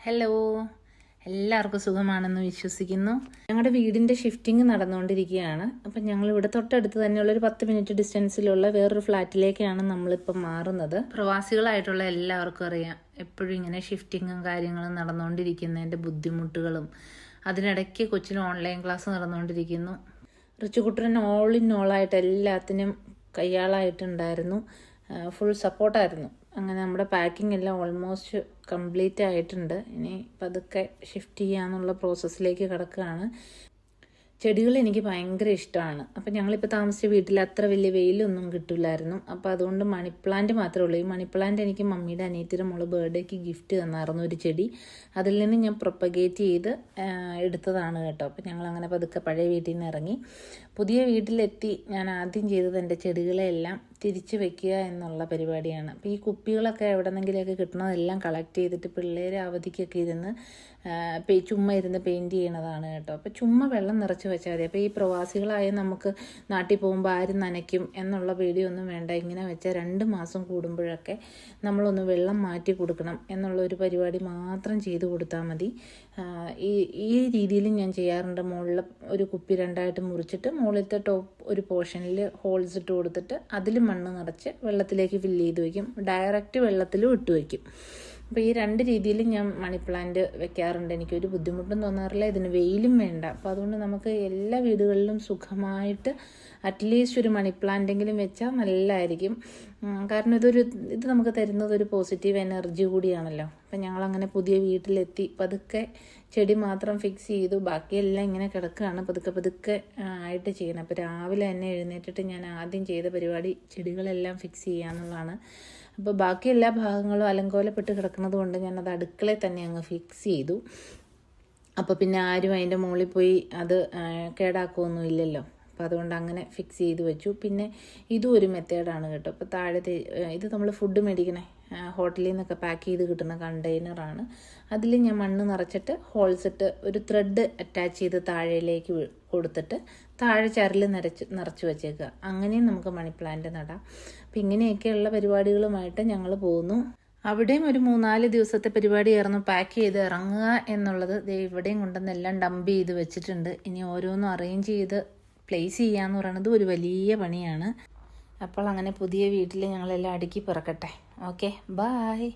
Hello എല്ലാവർക്കും സുഖമാണെന്ന് വിശ്വസിക്കുന്നു. ഞങ്ങളുടെ വീടിന്റെ ഷിഫ്റ്റിംഗ് നടന്നുകൊണ്ടിരിക്കുകയാണ്. അപ്പം ഞങ്ങൾ ഇവിടെ തൊട്ടടുത്ത് തന്നെയുള്ള ഒരു പത്ത് മിനിറ്റ് ഡിസ്റ്റൻസിലുള്ള വേറൊരു ഫ്ലാറ്റിലേക്കാണ് നമ്മളിപ്പം മാറുന്നത്. പ്രവാസികളായിട്ടുള്ള എല്ലാവർക്കും അറിയാം. എപ്പോഴും ഇങ്ങനെ ഷിഫ്റ്റിങ്ങും കാര്യങ്ങളും നടന്നുകൊണ്ടിരിക്കുന്നതിന്റെ ബുദ്ധിമുട്ടുകളും അതിനിടയ്ക്ക് കൊച്ചിന് ഓൺലൈൻ ക്ലാസ് നടന്നുകൊണ്ടിരിക്കുന്നു. റിച്ചുകുട്ടൻ ഓൾ ഇൻ ഓൾ ഓളായിട്ട് എല്ലാത്തിനും കയ്യാളായിട്ടുണ്ടായിരുന്നു. ഫുൾ സപ്പോർട്ടായിരുന്നു അങ്ങനെ നമ്മുടെ പാക്കിംഗ് എല്ലാം ഓൾമോസ്റ്റ് കംപ്ലീറ്റ് ആയിട്ടുണ്ട്. ഇനി പതുക്കെ ഷിഫ്റ്റ് ചെയ്യാന്നുള്ള പ്രോസസ്സിലേക്ക് കിടക്കുകയാണ് ചെടികൾ എനിക്ക് ഭയങ്കര ഇഷ്ടമാണ്. അപ്പം ഞങ്ങളിപ്പോൾ താമസിച്ച വീട്ടിൽ അത്ര വലിയ വെയിലൊന്നും കിട്ടില്ലായിരുന്നു അപ്പോൾ അതുകൊണ്ട് മണി പ്ലാന്റ് മാത്രമേ ഉള്ളൂ. ഈ മണി പ്ലാന്റ് എനിക്ക് മമ്മിയുടെ അനിയത്തിയുടെ മോൾ ബർത്ത്ഡേക്ക് ഗിഫ്റ്റ് തന്നായിരുന്നു ഒരു ചെടി. അതിൽ നിന്ന് ഞാൻ പ്രൊപ്പഗേറ്റ് ചെയ്ത് എടുത്തതാണ് കേട്ടോ. അപ്പം ഞങ്ങൾ അങ്ങനെ പതുക്കെ പഴയ വീട്ടിൽ നിന്ന് ഇറങ്ങി. പുതിയ വീട്ടിലെത്തി. ഞാൻ ആദ്യം ചെയ്തത് എന്റെ ചെടികളെല്ലാം തിരിച്ചു വെക്കുക എന്നുള്ള പരിപാടിയാണ്. അപ്പോൾ ഈ കുപ്പികളൊക്കെ എവിടെന്നെങ്കിലുമൊക്കെ കിട്ടണതെല്ലാം കളക്ട് ചെയ്തിട്ട് പിള്ളേർ അവധിക്കൊക്കെ ഇരുന്ന് ചുമ്മാ ഇരുന്ന് പെയിന്റ് ചെയ്യണതാണ് കേട്ടോ. അപ്പോൾ ചുമ്മാ വെള്ളം നിറച്ച് വെച്ചാൽ മതി. അപ്പോൾ ഈ പ്രവാസികളായ നമുക്ക് നാട്ടിൽ പോകുമ്പോൾ ആരും നനയ്ക്കും എന്നുള്ള പേടിയൊന്നും വേണ്ട. ഇങ്ങനെ വെച്ചാൽ രണ്ട് മാസം കൂടുമ്പോഴൊക്കെ നമ്മളൊന്ന് വെള്ളം മാറ്റി കൊടുക്കണം എന്നുള്ള ഒരു പരിപാടി മാത്രം ചെയ്തു കൊടുത്താൽ മതി. ഈ ഈ രീതിയിൽ ഞാൻ ചെയ്യാറുണ്ട്. മുകളിൽ ഒരു കുപ്പി രണ്ടായിട്ട് മുറിച്ചിട്ട് മുകളിലത്തെ ടോപ്പ് ഒരു പോർഷനിൽ ഹോൾസ് ഇട്ട് കൊടുത്തിട്ട് അതിൽ മണ്ണ് നിറച്ച് വെള്ളത്തിലേക്ക് ഫില്ല് ചെയ്ത് വയ്ക്കും. ഡയറക്റ്റ് വെള്ളത്തിലും ഇട്ട് വയ്ക്കും. അപ്പോൾ ഈ രണ്ട് രീതിയിൽ ഞാൻ മണി പ്ലാന്റ് വെക്കാറുണ്ട്. എനിക്കൊരു ബുദ്ധിമുട്ടും തോന്നാറില്ല. ഇതിന് വെയിലും വേണ്ട. അപ്പോൾ അതുകൊണ്ട് നമുക്ക് എല്ലാ വീടുകളിലും സുഖമായിട്ട് അറ്റ്ലീസ്റ്റ് ഒരു മണി പ്ലാന്റെങ്കിലും വെച്ചാൽ നല്ലതായിരിക്കും കാരണം ഇതൊരു ഇത് നമുക്ക് തരുന്നത് ഒരു പോസിറ്റീവ് എനർജി കൂടിയാണല്ലോ. അപ്പം ഞങ്ങളങ്ങനെ പുതിയ വീട്ടിലെത്തി. പതുക്കെ ചെടി മാത്രം ഫിക്സ് ചെയ്തു. ബാക്കിയെല്ലാം ഇങ്ങനെ കിടക്കുകയാണ് പതുക്കെ പതുക്കെ ആയിട്ട് ചെയ്യണം. അപ്പോൾ രാവിലെ തന്നെ എഴുന്നേറ്റിട്ട് ഞാൻ ആദ്യം ചെയ്ത പരിപാടി ചെടികളെല്ലാം ഫിക്സ് ചെയ്യുക എന്നുള്ളതാണ് അപ്പോൾ ബാക്കി എല്ലാ ഭാഗങ്ങളും അലങ്കോലപ്പെട്ട് കിടക്കുന്നത് കൊണ്ട് ഞാനത് അടുക്കളയിൽ തന്നെ അങ്ങ് ഫിക്സ് ചെയ്തു. അപ്പോൾ പിന്നെ ആരും അതിന്റെ മുകളിൽ പോയി അത് കേടാക്കുമൊന്നും ഇല്ലല്ലോ. അപ്പോൾ അതുകൊണ്ട് അങ്ങനെ ഫിക്സ് ചെയ്ത് വെച്ചു. പിന്നെ ഇതും ഒരു മെത്തേഡാണ് കേട്ടോ. അപ്പോൾ താഴത്തെ ഇത് നമ്മൾ ഫുഡ് മേടിക്കണേ. ഹോട്ടലിൽ നിന്നൊക്കെ പാക്ക് ചെയ്ത് കിട്ടുന്ന കണ്ടെയ്നറാണ്. അതിൽ ഞാൻ മണ്ണ് നിറച്ചിട്ട് ഹോൾസ് ഇട്ട് ഒരു ത്രെഡ് അറ്റാച്ച് ചെയ്ത് താഴേലേക്ക് കൊടുത്തിട്ട് താഴെ ചരൽ നിറച്ച് നിറച്ച് വെച്ചേക്കുക. അങ്ങനെയും നമുക്ക് മണി പ്ലാന്റ് നടാം. അപ്പം ഇങ്ങനെയൊക്കെയുള്ള പരിപാടികളുമായിട്ട് ഞങ്ങൾ പോകുന്നു. അവിടെയും ഒരു മൂന്നാൽ ദിവസത്തെ പരിപാടിയായിരുന്നു പാക്ക് ചെയ്ത് ഇറങ്ങുക എന്നുള്ളത്. ദേ കൊണ്ടുവന്ന് എല്ലാം ഡംപ് ചെയ്ത് വെച്ചിട്ടുണ്ട്. ഇനി ഓരോന്നും അറേഞ്ച് ചെയ്ത് പ്ലേസ് ചെയ്യുക ചെയ്യാന്ന് പറയുന്നത് ഒരു വലിയ പണിയാണ്. അപ്പോൾ അങ്ങനെ പുതിയ വീട്ടിൽ ഞങ്ങളെല്ലാം അടുക്കി പിറക്കട്ടെ. Okay bye